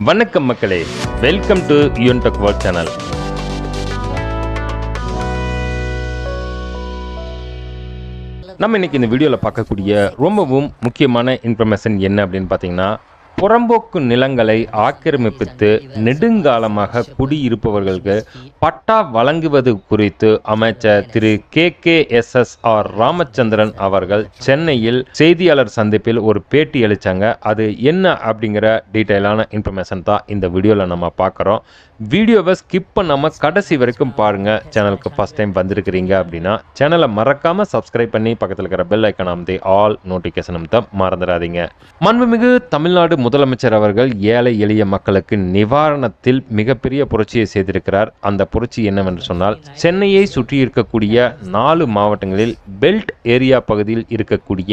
வணக்கம் மக்களே. Welcome to Yuntech world channel நம்ம இன்னைக்கு இந்த வீடியோவில் பார்க்கக்கூடிய ரொம்பவும் முக்கியமான இன்ஃபர்மேஷன் என்ன அப்படின்னு பார்த்தீங்கன்னா புறம்போக்கு நிலங்களை ஆக்கிரமிப்பித்து நெடுங்காலமாக குடியிருப்பவர்களுக்கு பட்டா வழங்குவது குறித்து அமைச்சர் Thiru K K S S R Ramachandran அவர்கள் சென்னையில் செய்தியாளர் சந்திப்பில் ஒரு பேட்டி அளித்தாங்க அது என்ன அப்படிங்கிற டீட்டெயிலான இன்ஃபர்மேஷன் தான் இந்த வீடியோவில் நம்ம பார்க்குறோம். வீடியோவை ஸ்கிப் பண்ணாமல் கடைசி வரைக்கும் பாருங்கள் சேனலுக்கு ஃபஸ்ட் டைம் வந்திருக்கிறீங்க அப்படின்னா சேனலை மறக்காமல் சப்ஸ்கிரைப் பண்ணி பக்கத்தில் இருக்கிற பெல் ஐக்கன் அமைதி ஆல் நோட்டிஃபிகேஷன் தான் மறந்துடாதீங்க. மண்புமிகு தமிழ்நாடு முதலமைச்சர் அவர்கள் ஏழை எளிய மக்களுக்கு நிவாரணத்தில் மிகப்பெரிய புரட்சியை செய்திருக்கிறார். அந்த புரட்சி என்னவென்று சொன்னால் சென்னையை சுற்றி இருக்கக்கூடிய நாலு மாவட்டங்களில் பெல்ட் ஏரியா பகுதியில் இருக்கக்கூடிய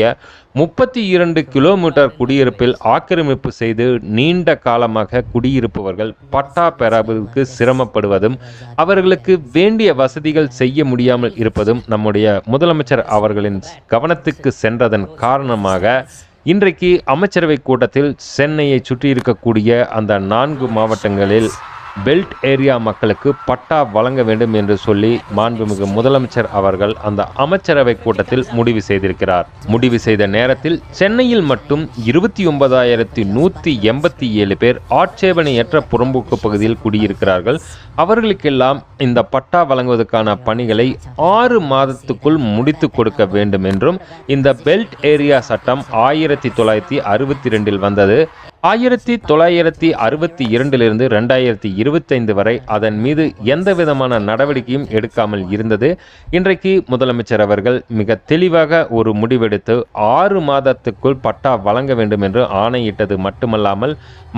முப்பத்தி இரண்டு கிலோமீட்டர் குடியிருப்பில் ஆக்கிரமிப்பு செய்து நீண்ட காலமாக குடியிருப்பவர்கள் பட்டா பெறாவதற்கு சிரமப்படுவதும் அவர்களுக்கு வேண்டிய வசதிகள் செய்ய முடியாமல் இருப்பதும் நம்முடைய முதலமைச்சர் அவர்களின் கவனத்துக்கு சென்றதன் காரணமாக இன்றைக்கு அமைச்சரவை கூட்டத்தில் சென்னையை சுற்றி இருக்கக்கூடிய அந்த நான்கு மாவட்டங்களில் பெல்ட் ஏரியா மக்களுக்கு பட்டா வழங்க வேண்டும் என்று சொல்லி மாண்புமிகு முதலமைச்சர் அவர்கள் அந்த அமைச்சரவை கூட்டத்தில் முடிவு செய்திருக்கிறார். முடிவு செய்த நேரத்தில் சென்னையில் மட்டும் இருபத்தி ஒன்பதாயிரத்தி நூற்றி எண்பத்தி ஏழு பேர் ஆட்சேபனையற்ற புறம்போக்கு பகுதியில் குடியிருக்கிறார்கள். அவர்களுக்கெல்லாம் இந்த பட்டா வழங்குவதற்கான பணிகளை ஆறு மாதத்துக்குள் முடித்து கொடுக்க வேண்டும் என்றும் இந்த பெல்ட் ஏரியா சட்டம் ஆயிரத்தி தொள்ளாயிரத்தி அறுபத்தி ரெண்டில் வந்தது. ஆயிரத்தி தொள்ளாயிரத்தி அறுபத்தி இரண்டிலிருந்து ரெண்டாயிரத்தி இருபத்தைந்து வரை அதன் மீது எந்த விதமான நடவடிக்கையும் எடுக்காமல் இருந்தது. இன்றைக்கு முதலமைச்சர் அவர்கள் மிக தெளிவாக ஒரு முடிவெடுத்து ஆறு மாதத்துக்குள் பட்டா வழங்க வேண்டும் என்று ஆணையிட்டது மட்டுமல்லாமல்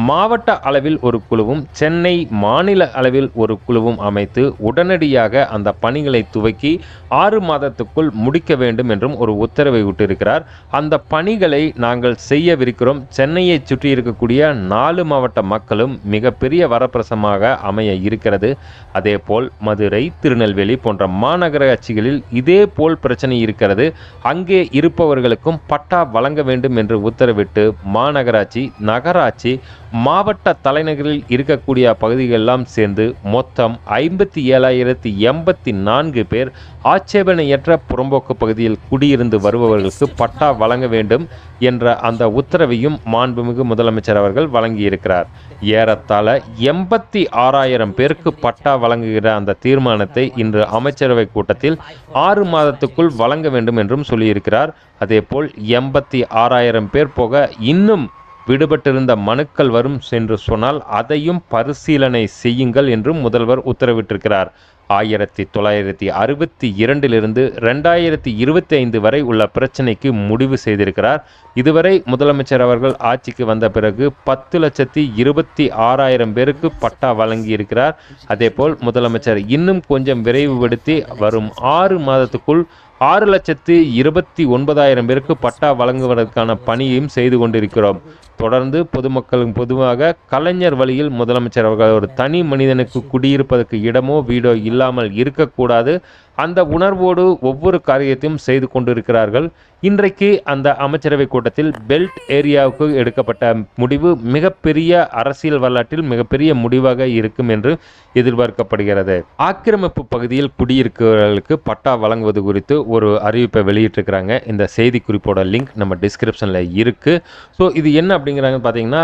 மாவட்ட அளவில் ஒரு குழுவும் சென்னை மாநில அளவில் ஒரு குழுவும் அமைத்து உடனடியாக அந்த பணிகளை துவக்கி ஆறு மாதத்துக்குள் முடிக்க வேண்டும் என்றும் ஒரு உத்தரவை விட்டிருக்கிறார். அந்த பணிகளை நாங்கள் செய்யவிருக்கிறோம். சென்னையை சுற்றி இருக்கக்கூடிய நாலு மாவட்ட மக்களும் மிகப்பெரிய வரப்பிரசமாக அமைய இருக்கிறது. அதேபோல் மதுரை திருநெல்வேலி போன்ற மாநகராட்சிகளில் இதே போல் பிரச்சனை இருக்கிறது. அங்கே இருப்பவர்களுக்கும் பட்டா வழங்க வேண்டும் என்று உத்தரவிட்டு மாநகராட்சி நகராட்சி மாவட்ட தலைநகரில் இருக்கக்கூடிய பகுதிகளெல்லாம் சேர்ந்து மொத்தம் ஐம்பத்தி ஏழாயிரத்தி எண்பத்தி நான்கு பேர் ஆட்சேபனையற்ற புறம்போக்கு பகுதியில் குடியிருந்து வருபவர்களுக்கு பட்டா வழங்க வேண்டும் என்ற அந்த உத்தரவையும் மாண்புமிகு முதலமைச்சர் அவர்கள் வழங்கியிருக்கிறார். ஏறத்தாழ எண்பத்தி ஆறாயிரம் பேருக்கு பட்டா வழங்குகிற அந்த தீர்மானத்தை இன்று அமைச்சரவை கூட்டத்தில் ஆறு மாதத்துக்குள் வழங்க வேண்டும் என்றும் சொல்லியிருக்கிறார். அதேபோல் எண்பத்தி ஆறாயிரம் பேர் போக இன்னும் விடுபட்டிருந்த மனுக்கள் வரும் என்று சொன்னால் அதையும் பரிசீலனை செய்யுங்கள் என்றும் முதல்வர் உத்தரவிட்டிருக்கிறார். ஆயிரத்தி தொள்ளாயிரத்தி அறுபத்தி இரண்டிலிருந்து ரெண்டாயிரத்தி இருபத்தி ஐந்து வரை உள்ள பிரச்சனைக்கு முடிவு செய்திருக்கிறார். இதுவரை முதலமைச்சர் அவர்கள் ஆட்சிக்கு வந்த பிறகு பத்து லட்சத்தி இருபத்தி ஆறாயிரம் பேருக்கு பட்டா வழங்கியிருக்கிறார். அதேபோல் முதலமைச்சர் இன்னும் கொஞ்சம் விரைவுபடுத்தி வரும் ஆறு மாதத்துக்குள் ஆறு லட்சத்து இருபத்தி ஒன்பதாயிரம் பேருக்கு பட்டா வழங்குவதற்கான பணியையும் செய்து கொண்டிருக்கிறோம். தொடர்ந்து பொதுமக்களும் பொதுவாக கலைஞர் வழியில் முதலமைச்சர் அவர்கள் ஒரு தனி மனிதனுக்கு குடியிருப்பதற்கு இடமோ வீடோ இல்லாமல் இருக்கக்கூடாது. அந்த உணர்வோடு ஒவ்வொரு காரியத்தையும் செய்து கொண்டிருக்கிறார்கள். இன்றைக்கு அந்த அமைச்சரவை கூட்டத்தில் பெல்ட் ஏரியாவுக்கு எடுக்கப்பட்ட முடிவு மிகப்பெரிய அரசியல் வரலாற்றில் மிகப்பெரிய முடிவாக இருக்கும் என்று எதிர்பார்க்கப்படுகிறது. ஆக்கிரமிப்பு பகுதியில் குடியிருக்கிறவர்களுக்கு பட்டா வழங்குவது குறித்து ஒரு அறிவிப்பை வெளியிட்டிருக்கிறாங்க. இந்த செய்தி குறிப்போட லிங்க் நம்ம டிஸ்கிரிப்ஷனில் இருக்குது ஸோ இது என்ன அப்படிங்கிறாங்க பார்த்தீங்கன்னா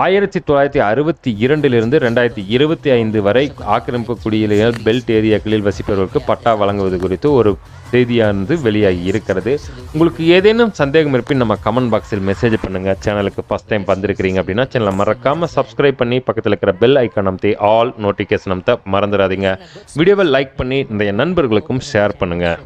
ஆயிரத்தி தொள்ளாயிரத்தி அறுபத்தி இரண்டிலிருந்து ரெண்டாயிரத்தி இருபத்தி ஐந்து வரை ஆக்கிரமிப்பு குடியிருகள் பெல்ட் ஏரியாக்களில் வசிப்பவர்களுக்கு பட்டா வழங்குவது குறித்து ஒரு செய்தியானது வெளியாகி இருக்கிறது. உங்களுக்கு ஏதேனும் சந்தேகம் இருப்பின் நம்ம கமெண்ட் பாக்ஸில் மெசேஜ் பண்ணுங்கள் சேனலுக்கு ஃபஸ்ட் டைம் வந்திருக்கிறீங்க அப்படின்னா சேனலை மறக்காமல் சப்ஸ்கிரைப் பண்ணி பக்கத்தில் இருக்கிற பெல் ஐக்கான் அமுத்தி ஆல் நோட்டிஃபிகேஷன் அமுத்த மறந்துடாதீங்க. வீடியோவை லைக் பண்ணி இந்த நண்பர்களுக்கும் ஷேர் பண்ணுங்கள்